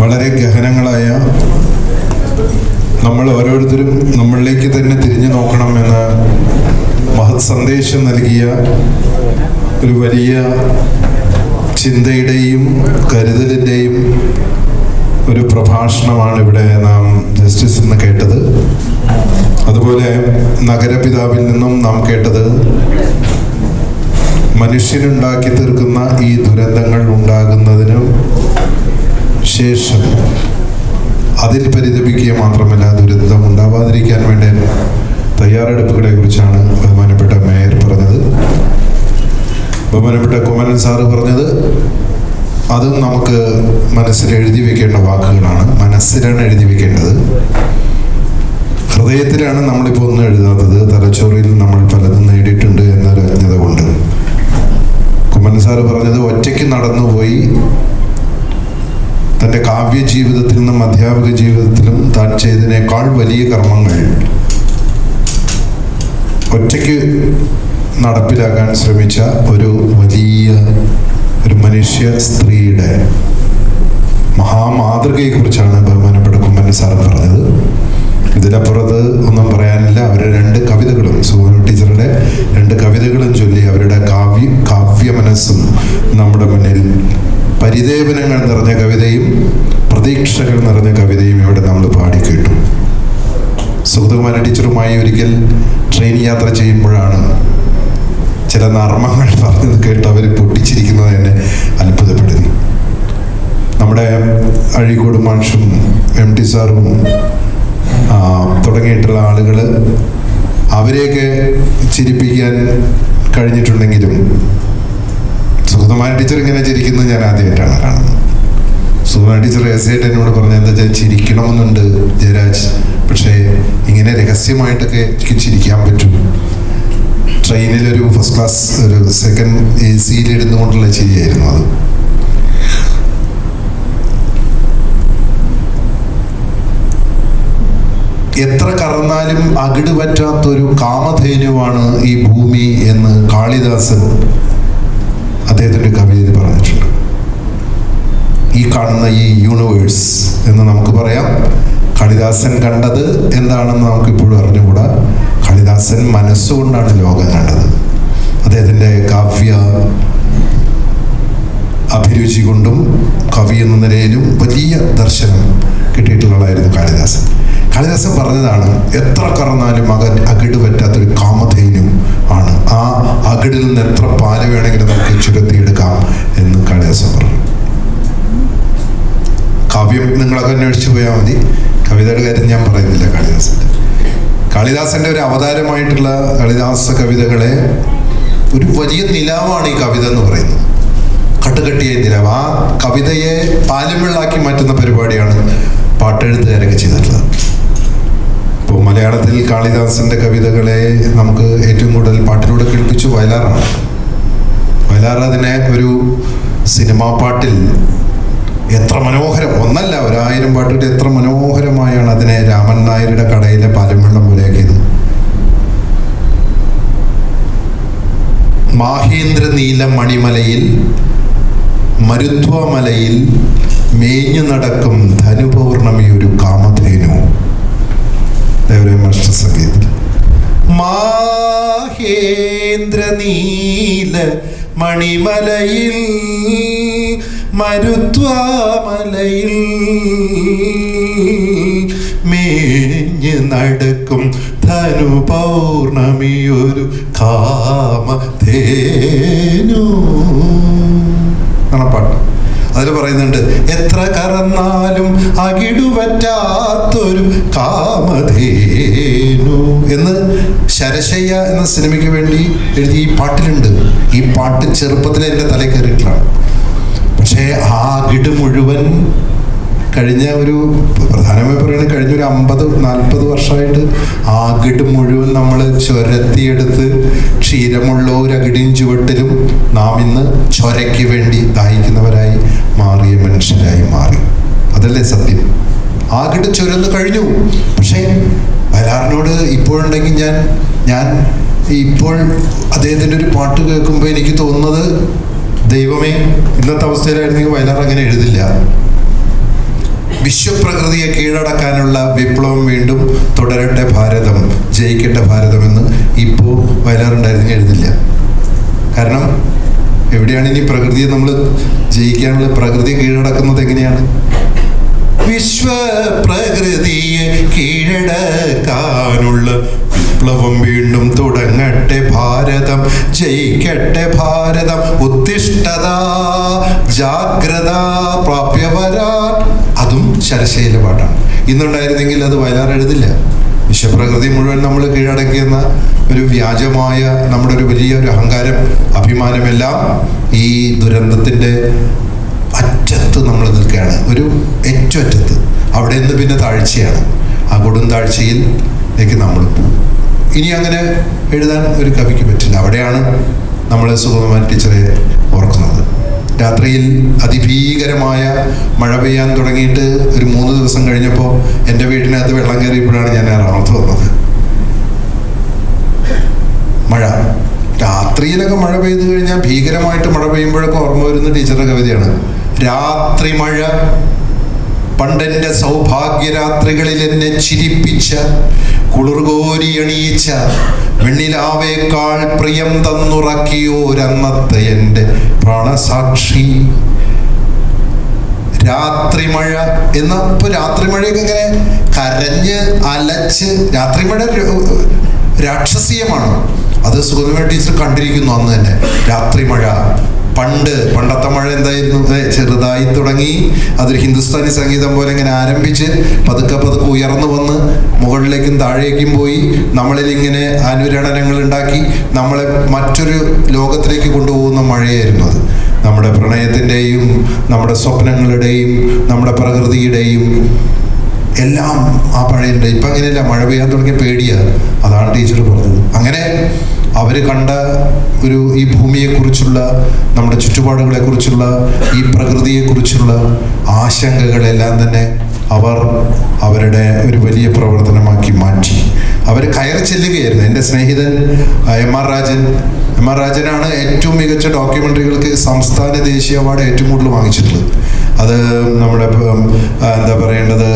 വളരെ ഗഹനങ്ങളായ നമ്മൾ ഓരോരുത്തരും നമ്മളിലേക്ക് തന്നെ തിരിഞ്ഞു നോക്കണം എന്ന മഹത് സന്ദേശം നൽകിയ ഒരു വലിയ ചിന്തയുടെയും കരുതലിന്റെയും ഒരു പ്രഭാഷണമാണ് ഇവിടെ നാം ജസ്റ്റിസ് എന്ന് കേട്ടത്. അതുപോലെ നഗരപിതാവിൽ നിന്നും നാം കേട്ടത് മനുഷ്യനുണ്ടാക്കി തീർക്കുന്ന ഈ ദുരന്തങ്ങൾ ഉണ്ടാകുന്നതിനും ശേഷം അതിൽ പരിതപിക്കുക മാത്രമല്ല ദുരന്തം ഉണ്ടാവാതിരിക്കാൻ വേണ്ട തയ്യാറെടുപ്പുകളെ കുറിച്ചാണ് ബഹുമാനപ്പെട്ട മേയർ പറഞ്ഞത്. ബഹുമാനപ്പെട്ട കുമരൻ സാറ് പറഞ്ഞത് അതും നമുക്ക് മനസ്സിൽ എഴുതി വെക്കേണ്ട വാക്കുകളാണ്. മനസ്സിലാണ് എഴുതി വെക്കേണ്ടത്. ഹൃദയത്തിലാണ് നമ്മളിപ്പോൾ ഒന്നും എഴുതാത്തത്. തലച്ചോറിൽ നമ്മൾ പലതും നേടിയിട്ടുണ്ട് എന്നൊരു അജ്ഞത കൊണ്ട് കുമ്മൻ സാറ് പറഞ്ഞത് ഒറ്റയ്ക്ക് നടന്നുപോയി തന്റെ കാവ്യ ജീവിതത്തിൽ നിന്നും അധ്യാപക ജീവിതത്തിലും താൻ ചെയ്തതിനേക്കാൾ വലിയ കർമ്മങ്ങൾ ഒറ്റയ്ക്ക് നടപ്പിലാക്കാൻ ശ്രമിച്ച ഒരു വലിയ ഒരു മനുഷ്യ സ്ത്രീയുടെ മഹാമാതൃകയെക്കുറിച്ചാണ് ബഹുമാനപ്പെട്ട കുമ്മൻ സാർ പറഞ്ഞത്. ഇതിനപ്പുറത്ത് ഒന്നും പറയാനില്ല. അവരുടെ രണ്ട് കവിതകളും സുഗോന ടീച്ചറുടെ രണ്ട് കവിതകളും ചൊല്ലി അവരുടെ കാവ്യ കാവ്യ മനസ്സും നമ്മുടെ മുന്നിൽ പരിദേവനങ്ങൾ നിറഞ്ഞ കവിതയും പ്രതീക്ഷകൾ നിറഞ്ഞ കവിതയും ഇവിടെ നമ്മൾ പാടിക്കേട്ടു സുഗതകുമാര ടീച്ചറുമായി ഒരിക്കൽ ട്രെയിൻ യാത്ര ചെയ്യുമ്പോഴാണ് ചില നർമ്മങ്ങൾ പറഞ്ഞത് കേട്ട് അവർ പൊട്ടിച്ചിരിക്കുന്നത് എന്നെ അത്ഭുതപ്പെടുത്തി. നമ്മുടെ അഴീക്കോട് മാഷും എം ടി സാറും തുടങ്ങിയിട്ടുള്ള ആളുകൾ അവരെയൊക്കെ ചിരിപ്പിക്കാൻ കഴിഞ്ഞിട്ടുണ്ടെങ്കിലും സുഗതകുമാര ടീച്ചർ ഇങ്ങനെ ചിരിക്കുന്നത് ഞാൻ ആദ്യമായിട്ടാണ് കാണുന്നത്. സുധമാൻ ടീച്ചർ രഹസ്യമായിട്ട് എന്നോട് പറഞ്ഞത് എന്താ വെച്ചാൽ ചിരിക്കണമെന്നുണ്ട് ജയരാജ്. പക്ഷേ ഇങ്ങനെ രഹസ്യമായിട്ടൊക്കെ എനിക്ക് ചിരിക്കാൻ പറ്റും. ട്രെയിനിലൊരു ഫസ്റ്റ് ക്ലാസ് ഒരു സെക്കൻഡ് എ സിയിൽ കൊണ്ടുള്ള ചിരിയായിരുന്നു അത്. എത്ര കറന്നാലും അകിട് പറ്റാത്തൊരു കാമധേനുവാണ് ഈ ഭൂമി എന്ന് കാളിദാസൻ അദ്ദേഹത്തിന്റെ കവിതയിൽ പറഞ്ഞിട്ടുണ്ട്. ഈ കാണുന്ന ഈ യൂണിവേഴ്സ് എന്ന് നമുക്ക് പറയാം. കാളിദാസൻ കണ്ടത് എന്താണെന്ന് നമുക്ക് ഇപ്പോഴും അറിഞ്ഞുകൂടാ. കാളിദാസൻ മനസ്സുകൊണ്ടാണ് ലോകം കണ്ടത്. അദ്ദേഹത്തിന്റെ കാവ്യ അഭിരുചി കൊണ്ടും കവി എന്ന നിലയിലും വലിയ ദർശനം കിട്ടിയിട്ടുള്ളതായിരുന്നു കാളിദാസൻ. കാളിദാസൻ പറഞ്ഞതാണ് എത്ര കറന്നാലും മകൻ അകിട് പറ്റാത്തൊരു കാമധേനു ആണ്. ആ അകിടിൽ നിന്ന് എത്ര പാൽ വേണമെങ്കിലും നമുക്ക് ചുരത്തിയെടുക്കാം എന്ന് കാളിദാസൻ പറഞ്ഞു. കാവ്യം നിങ്ങളൊക്കെ അന്വേഷിച്ചു പോയാൽ മതി. കവിതയുടെ കാര്യം ഞാൻ പറയുന്നില്ല കാളിദാസന്റെ. കാളിദാസന്റെ ഒരു അവതാരമായിട്ടുള്ള കാളിദാസ കവിതകളെ ഒരു വലിയ നിലാവാണ് ഈ കവിത എന്ന് പറയുന്നത്. കട്ടുകെട്ടിയ നിലാവ്. ആ കവിതയെ പാലുവെള്ളാക്കി മാറ്റുന്ന പരിപാടിയാണ് പാട്ടെഴുത്തുകാരൊക്കെ ചെയ്തിട്ടുള്ളത്. ഇപ്പോൾ മലയാളത്തിൽ കാളിദാസന്റെ കവിതകളെ നമുക്ക് ഏറ്റവും കൂടുതൽ പാട്ടിലൂടെ കേൾപ്പിച്ചു വയലാറാണ്. വയലാർ അതിനെ ഒരു സിനിമാ പാട്ടിൽ എത്ര മനോഹരം ഒന്നല്ല ഒരായിരം പാട്ടുകൾ എത്ര മനോഹരമായാണ് അതിനെ രാമൻ നായരുടെ കടയിലെ പാലംവെള്ളം പോലെയാക്കിയത്. മാഹേന്ദ്ര നീല മണിമലയിൽ മരുത്വമലയിൽ മേഞ്ഞു നടക്കും ധനുപൗർണമി ഒരു കാമധേനു. മാഹേന്ദ്ര നീല മണിമലയിൽ മരുത്വാമലയിൽ മേഞ്ഞ് നടക്കും ധനു പൗർണമിയൊരു കാമധേനു. പാട്ട് അതിൽ പറയുന്നുണ്ട് എത്ര കറന്നാലും അകിടുപറ്റാത്തൊരു കാമധേനു എന്ന് ശരശയ്യ എന്ന സിനിമയ്ക്ക് വേണ്ടി എഴുതി ഈ പാട്ടിലുണ്ട്. ഈ പാട്ട് ചെറുപ്പത്തിൽ എന്റെ തലയിൽ കയറിയിട്ടാണ് പക്ഷേ ആ ഗിട് മുഴുവൻ കഴിഞ്ഞ ഒരു പ്രധാനമായി പറയുകയാണെങ്കിൽ കഴിഞ്ഞ ഒരു അമ്പത് നാൽപ്പത് വർഷമായിട്ട് ആ അകിട് മുഴുവൻ നമ്മൾ ചുരത്തിയെടുത്ത് ക്ഷീരമുള്ള ഒരു അകിടിയും ചുവട്ടിലും നാം ഇന്ന് ചൊരയ്ക്ക് വേണ്ടി ദാഹിക്കുന്നവരായി മാറിയ മനുഷ്യരായി മാറി. അതല്ലേ സത്യം? ആ അകിട് ചുരന്ന് കഴിഞ്ഞു. പക്ഷേ വയലാറിനോട് ഇപ്പോഴുണ്ടെങ്കിൽ ഞാൻ ഞാൻ ഇപ്പോൾ അദ്ദേഹത്തിന്റെ ഒരു പാട്ട് കേൾക്കുമ്പോൾ എനിക്ക് തോന്നുന്നത് ദൈവമേ ഇന്നത്തെ അവസ്ഥയിലായിരുന്നെങ്കിൽ വയലാർ അങ്ങനെ എഴുതില്ല. വിശ്വപ്രകൃതിയെ കീഴടക്കാനുള്ള വിപ്ലവം വീണ്ടും തുടരട്ടെ ഭാരതം ജയിക്കട്ടെ ഭാരതം എന്ന് ഇപ്പോൾ വയലാറുണ്ടായിരുന്നെങ്കിൽ എഴുതില്ല. കാരണം എവിടെയാണ് ഇനി പ്രകൃതിയെ നമ്മൾ ജയിക്കാനുള്ള പ്രകൃതിയെ കീഴടക്കുന്നത് എങ്ങനെയാണ്? വിശ്വപ്രകൃതിയെ കീഴടക്കാനുള്ള വിപ്ലവം വീണ്ടും തുടങ്ങട്ടെ ഭാരതം. ജയിക്കട്ടെ ഭാരതം. ഉത്തിഷ്ഠത ജാഗ്രത പ്രാപ്യവരാൻ. അതും ശരശൈല പാട്ടാണ്. ഇന്നുണ്ടായിരുന്നെങ്കിൽ അത് വയലാർ എഴുതില്ല. വിശ്വപ്രകൃതി മുഴുവൻ നമ്മൾ കീഴടക്കിയെന്ന ഒരു വ്യാജമായ നമ്മുടെ ഒരു വലിയ ഒരു അഹങ്കാരം അഭിമാനമെല്ലാം ഈ ദുരന്തത്തിന്റെ അറ്റത്ത് നമ്മൾ നിൽക്കുകയാണ്. ഒരു ഏറ്റവും അറ്റത്ത്. അവിടെ നിന്ന് പിന്നെ താഴ്ചയാണ്. ആ കൊടും താഴ്ചയിലേക്ക് നമ്മൾ പോകും. ഇനി അങ്ങനെ എഴുതാൻ ഒരു കവിക്ക് പറ്റില്ല. അവിടെയാണ് നമ്മൾ സുഗമൻ ടീച്ചറെ ഓർക്കുന്നത്. രാത്രിയിൽ അതിഭീകരമായ മഴ പെയ്യാൻ തുടങ്ങിയിട്ട് ഒരു മൂന്ന് ദിവസം കഴിഞ്ഞപ്പോൾ എന്റെ വീടിനകത്ത് വെള്ളം കയറിയപ്പോഴാണ് ഞാൻ എറണാകുളത്ത് വന്നത്. മഴ. രാത്രിയിലൊക്കെ മഴ പെയ്തു കഴിഞ്ഞാൽ ഭീകരമായിട്ട് മഴ പെയ്യുമ്പോഴൊക്കെ ഓർമ്മ വരുന്ന ടീച്ചറുടെ കവിതയാണ്. രാത്രി മഴ പണ്ടെന്റെ സൗഭാഗ്യരാത്രികളിൽ എന്നെ ചിരിപ്പിച്ച കുളിർകോരി അണിയിച്ച വെണ്ണിലാവേക്കാൾ പ്രിയം തന്നുറക്കിയോരന്നത്തെ എന്റെ പ്രാണസാക്ഷി. രാത്രിമഴ എന്ന ഇപ്പൊ രാത്രിമഴയൊക്കെ ഇങ്ങനെ കരഞ്ഞ് അലച്ച് രാത്രിമഴ രാക്ഷസീയമാണ്. അത് സുഗതമ ടീച്ചർ കണ്ടിരിക്കുന്നു അന്ന് തന്നെ. രാത്രി മഴ പണ്ട് പണ്ടത്തെ മഴ എന്തായിരുന്നു? ചെറുതായി തുടങ്ങി. അതൊരു ഹിന്ദുസ്ഥാനി സംഗീതം പോലെ ഇങ്ങനെ ആരംഭിച്ച് പതുക്കെ പതുക്കെ ഉയർന്നു വന്ന് മുകളിലേക്കും താഴേക്കും പോയി നമ്മളിൽ ഇങ്ങനെ അനുരണനങ്ങൾ ഉണ്ടാക്കി നമ്മളെ മറ്റൊരു ലോകത്തിലേക്ക് കൊണ്ടുപോകുന്ന മഴയായിരുന്നു അത്. നമ്മുടെ പ്രണയത്തിന്റെയും നമ്മുടെ സ്വപ്നങ്ങളുടെയും നമ്മുടെ പ്രകൃതിയുടെയും എല്ലാം ആ പഴയുണ്ട് ഇപ്പം അങ്ങനെയല്ല മഴ പെയ്യാൻ തുടങ്ങിയ പേടിയാണ് അതാണ് ടീച്ചർ പറഞ്ഞത്. അങ്ങനെ അവർ കണ്ട ഒരു ഈ ഭൂമിയെക്കുറിച്ചുള്ള നമ്മുടെ ചുറ്റുപാടുകളെക്കുറിച്ചുള്ള ഈ പ്രകൃതിയെക്കുറിച്ചുള്ള ആശങ്കകളെല്ലാം തന്നെ അവർ അവരുടെ ഒരു വലിയ പ്രവർത്തനമാക്കി മാറ്റി. അവർ കയറി ചെല്ലുകയായിരുന്നു. എന്റെ സ്നേഹിതൻ M R Rajan M R രാജനാണ് ഏറ്റവും മികച്ച ഡോക്യുമെന്ററികൾക്ക് സംസ്ഥാന ദേശീയ അവാർഡ് ഏറ്റവും കൂടുതൽ വാങ്ങിച്ചിട്ടുള്ളത്. അത് നമ്മുടെ എന്താ പറയേണ്ടത്?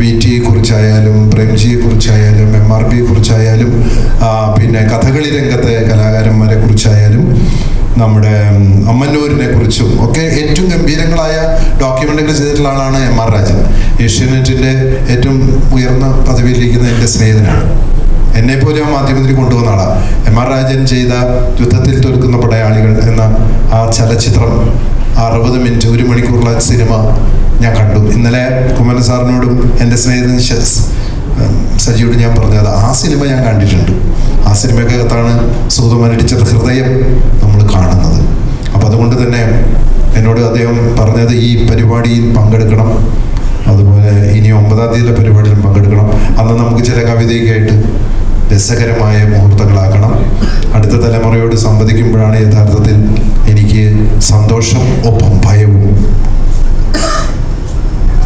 വി ടിയെ കുറിച്ചായാലും പ്രേംജിയെ കുറിച്ചായാലും എം ആർ പിയെ കുറിച്ചായാലും പിന്നെ കഥകളി രംഗത്തെ കലാകാരന്മാരെ കുറിച്ചായാലും നമ്മുടെ അമ്മന്നൂരിനെ കുറിച്ചും ഒക്കെ ഏറ്റവും ഗംഭീരങ്ങളായ ഡോക്യുമെന്ററികൾ ചെയ്തിട്ടുള്ള ആളാണ് എം ആർ രാജൻ. ഏഷ്യാനെറ്റിന്റെ ഏറ്റവും ഉയർന്ന പദവിയിലിരിക്കുന്ന എന്റെ സ്നേഹിതനാണ്. എന്നെ പോലെ ആ മാധ്യമത്തിൽ കൊണ്ടുവന്ന ആളാണ് എം ആർ രാജൻ ചെയ്ത യുദ്ധത്തിൽ തോൽക്കുന്ന പടയാളികൾ എന്ന ആ ചലച്ചിത്രം അറുപത് മിനിറ്റ് ഒരു മണിക്കൂറുള്ള സിനിമ ഞാൻ കണ്ടു. ഇന്നലെ കുമരൻ സാറിനോടും എന്റെ സ്നേഹിതൻ സജിയോട് ഞാൻ പറഞ്ഞത് ആ സിനിമ ഞാൻ കണ്ടിട്ടുണ്ട്. ആ സിനിമക്കകത്താണ് സുഗതമനടിച്ചത് ഹൃദയം നമ്മൾ കാണുന്നത്. അപ്പം അതുകൊണ്ട് തന്നെ എന്നോട് അദ്ദേഹം പറഞ്ഞത് ഈ പരിപാടിയിൽ പങ്കെടുക്കണം. അതുപോലെ ഇനി ഒമ്പതാം തീയതിയിലെ പരിപാടിയിലും പങ്കെടുക്കണം. അന്ന് നമുക്ക് ചില കവിതയൊക്കെ ആയിട്ട് രസകരമായ മുഹൂർത്തങ്ങളാക്കണം അടുത്ത തലമുറയോട് സംവദിക്കുമ്പോഴാണ് യഥാർത്ഥത്തിൽ എനിക്ക് സന്തോഷം ഒപ്പം ഭയവും.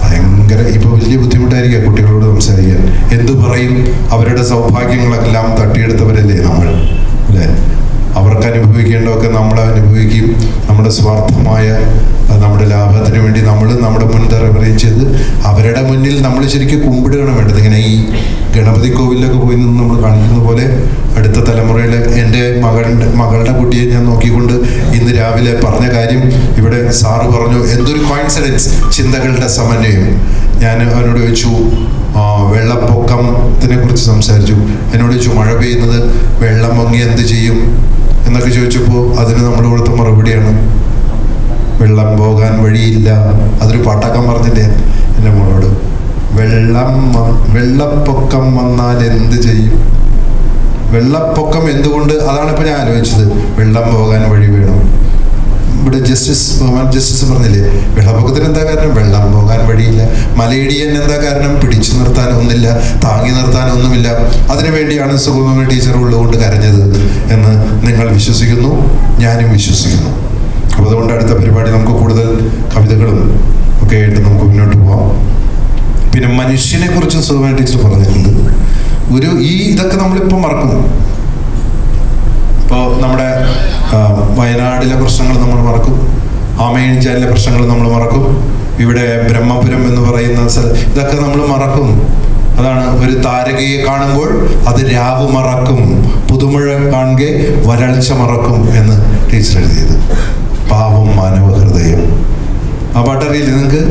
ഭയങ്കര ഇപ്പൊ വലിയ ബുദ്ധിമുട്ടായിരിക്കുക കുട്ടികളോട് സംസാരിക്കാൻ. എന്തു പറയും? അവരുടെ സൗഭാഗ്യങ്ങളെല്ലാം തട്ടിയെടുത്തവരല്ലേ നമ്മൾ അല്ലേ? അവർക്ക് അനുഭവിക്കേണ്ടതൊക്കെ നമ്മൾ അനുഭവിക്കും. നമ്മുടെ സ്വാർത്ഥമായ നമ്മുടെ ലാഭത്തിന് വേണ്ടി നമ്മൾ നമ്മുടെ മുൻതലമുറയും ചെയ്ത് അവരുടെ മുന്നിൽ നമ്മൾ ശരിക്കും കുമ്പിടുകയാണ് വേണ്ടത്. ഇങ്ങനെ ഈ ഗണപതി കോവിലൊക്കെ പോയി നിന്ന് നമ്മൾ കാണിക്കുന്ന പോലെ അടുത്ത തലമുറയിൽ എന്റെ മകളുടെ മകളുടെ കുട്ടിയെ ഞാൻ നോക്കിക്കൊണ്ട് ഇന്ന് രാവിലെ പറഞ്ഞ കാര്യം ഇവിടെ സാറ് പറഞ്ഞു. എന്തൊരു കോയിൻസിഡൻസ് ചിന്തകളുടെ സമന്വയം. ഞാൻ അവനോട് ചോദിച്ചു വെള്ളപ്പൊക്കത്തിനെ കുറിച്ച് സംസാരിച്ചു. എന്നോട് ചോദിച്ചു മഴ പെയ്യുന്നത് വെള്ളം പൊങ്ങി എന്ത് ചെയ്യും? എന്നൊക്കെ ചോദിച്ചപ്പോൾ അതിന് നമ്മൾ കൊടുത്ത മറുപടിയാണ് വെള്ളം പോകാൻ വഴിയില്ല. അതൊരു പാട്ടാക്കാൻ പറഞ്ഞില്ലേ എന്റെ മോളോട്. വെള്ളം വെള്ളപ്പൊക്കം വന്നാൽ എന്ത് ചെയ്യും? വെള്ളപ്പൊക്കം എന്തുകൊണ്ട്? അതാണ് ഇപ്പൊ ഞാൻ ആലോചിച്ചത്. വെള്ളം പോകാൻ വഴി വേണം? ഇവിടെ ജസ്റ്റിസ് ജസ്റ്റിസ് പറഞ്ഞില്ലേ വെള്ളപ്പൊക്കത്തിന് എന്താ കാരണം? വെള്ളം പോകാൻ വഴിയില്ല. മലയിടിയൻ എന്താ കാരണം? പിടിച്ചു നിർത്താൻ ഒന്നില്ല താങ്ങി നിർത്താൻ ഒന്നുമില്ല. അതിനുവേണ്ടിയാണ് സുഗമ ടീച്ചർ ഉള്ളുകൊണ്ട് കരഞ്ഞത് എന്ന് നിങ്ങൾ വിശ്വസിക്കുന്നു ഞാനും വിശ്വസിക്കുന്നു. അപ്പോൾ അതുകൊണ്ട് അടുത്ത പരിപാടി നമുക്ക് കൂടുതൽ കവിതകളും ഒക്കെ ആയിട്ട് നമുക്ക് മുന്നോട്ട് പോവാം. പിന്നെ മനുഷ്യനെ കുറിച്ചും സുഖമായ ടീച്ചർ പറഞ്ഞിട്ടുണ്ട്. ഒരു ഈ ഇതൊക്കെ നമ്മളിപ്പോൾ മറക്കുന്നു. ഇപ്പോൾ നമ്മുടെ വയനാടിലെ പ്രശ്നങ്ങൾ നമ്മൾ മറക്കും. ആമയിഞ്ചാലിലെ പ്രശ്നങ്ങൾ നമ്മൾ മറക്കും. ഇവിടെ ബ്രഹ്മപുരം എന്ന് പറയുന്ന സ്ഥലം ഇതൊക്കെ നമ്മൾ മറക്കും. അതാണ് ഒരു താരകയെ കാണുമ്പോൾ അത് രാവ് മറക്കും. പുതുമഴ കാണുകെ വരൾച്ച മറക്കും എന്ന് ടീച്ചർ എഴുതിയത്. പാവം മാനവ ഹൃദയം ആ പാട്ടറിയില്ലേ നിങ്ങൾക്ക്?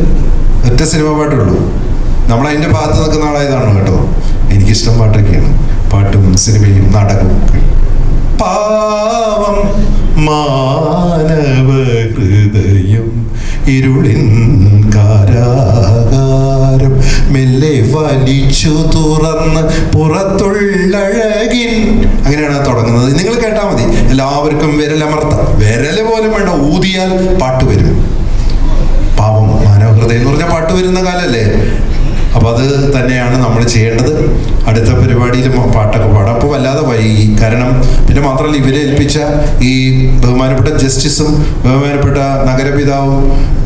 ഒറ്റ സിനിമ പാട്ടേ ഉള്ളൂ. നമ്മൾ അതിന്റെ ഭാഗത്ത് നിൽക്കുന്ന ആളായതാണ് കേട്ടോ. എനിക്കിഷ്ടം പാട്ടൊക്കെയാണ്. പാട്ടും സിനിമയും നാടകവും പാവം മാനവ ഹൃദയം ഇരുളിൻ കാരാകാരം മെല്ലെ വലിച്ചു തുറന്ന് പുറത്തുള്ളഴകിൻ. അങ്ങനെയാണ് തുടങ്ങുന്നത്. നിങ്ങൾ കേട്ടാൽ മതി. എല്ലാവർക്കും വിരലമർത്താം വിരൽ പോലും വേണ്ട. ഊതിയാൽ പാട്ട് വരും. പാവം മാനവഹൃദയം എന്ന് പറഞ്ഞാൽ പാട്ട് വരുന്ന കാലല്ലേ? അപ്പൊ അത് തന്നെയാണ് നമ്മൾ ചെയ്യേണ്ടത്. അടുത്ത പരിപാടിയിലും പാട്ടൊക്കെ പാടാം. അപ്പോൾ വല്ലാതെ വൈകി. കാരണം പിന്നെ മാത്രമല്ല ഇവരെ ഏൽപ്പിച്ച ഈ ബഹുമാനപ്പെട്ട ജസ്റ്റിസും ബഹുമാനപ്പെട്ട നഗരപിതാവും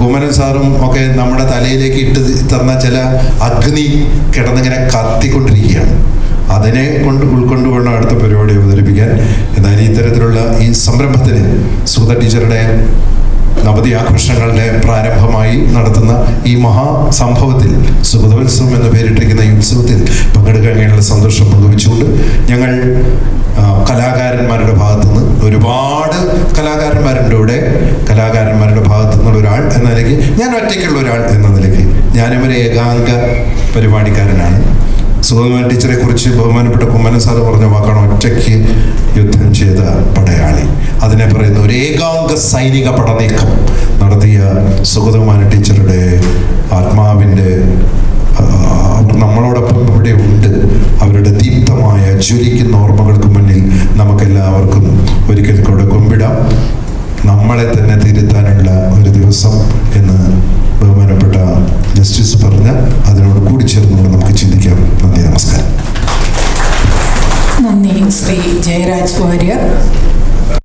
കുമരൻ സാറും ഒക്കെ നമ്മുടെ തലയിലേക്ക് ഇട്ട് തന്ന ചില അഗ്നി കിടന്നിങ്ങനെ കത്തിക്കൊണ്ടിരിക്കുകയാണ്. അതിനെ കൊണ്ട് ഉൾക്കൊണ്ട് വേണം അടുത്ത പരിപാടി അവതരിപ്പിക്കാൻ. എന്നാൽ ഇത്തരത്തിലുള്ള ഈ സംരംഭത്തിന് സുഗത ടീച്ചറുടെ നവതി ആഘോഷങ്ങളുടെ പ്രാരംഭമായി നടത്തുന്ന ഈ മഹാസംഭവത്തിൽ സുഗതോത്സവം എന്ന് പേരിട്ടിരിക്കുന്ന ഈ ഉത്സവത്തിൽ പങ്കെടുക്കാൻ കഴിയാനുള്ള സന്തോഷം പങ്കുവെച്ചുകൊണ്ട് ഞങ്ങൾ കലാകാരന്മാരുടെ ഭാഗത്തു നിന്ന് ഒരുപാട് കലാകാരന്മാരുണ്ട് ഇവിടെ. കലാകാരന്മാരുടെ ഭാഗത്തു നിന്നുള്ള ഒരാൾ എന്ന നിലയ്ക്ക് ഞാൻ ഒറ്റയ്ക്കുള്ള ഒരാൾ എന്ന നിലയ്ക്ക് ഞാനും ഒരു ഏകാംഗ പരിപാടിക്കാരനാണ്. സുഗതകുമാരൻ ടീച്ചറെ കുറിച്ച് ബഹുമാനപ്പെട്ട കുമ്മന സാറ് പറഞ്ഞ വാക്കാണ് ഒറ്റയ്ക്ക് യുദ്ധം ചെയ്ത പടയാളി. അതിനെ പറയുന്ന ഒരു ഏകാംഗ സൈനിക പടനീക്കം നടത്തിയ സുഗതകുമാരൻ ടീച്ചറുടെ ആത്മാവിന്റെ